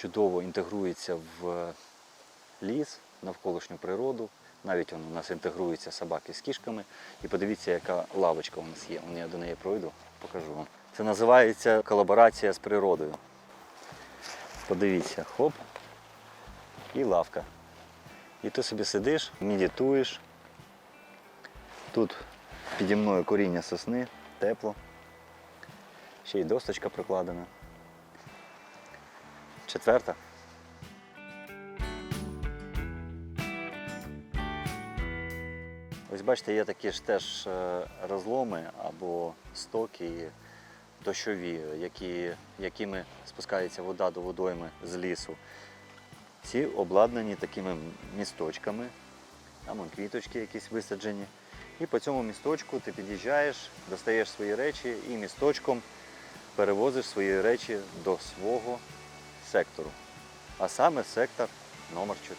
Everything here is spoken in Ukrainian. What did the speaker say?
чудово інтегрується в ліс, навколишню природу. Навіть он у нас інтегруються собаки з кішками. І подивіться, яка лавочка у нас є. Я до неї пройду, покажу вам. Це називається колаборація з природою. Подивіться, хоп, і лавка. І ти собі сидиш, медитуєш. Тут піді мною коріння сосни, тепло. Ще й досточка прикладена. Четверта. Ось бачите, є такі ж теж е, розломи або стоки дощові, які, якими спускається вода до водойми з лісу. Ці обладнані такими місточками, там квіточки якісь висаджені. І по цьому місточку ти під'їжджаєш, достаєш свої речі і місточком перевозиш свої речі до свого сектору. А саме сектор номер 4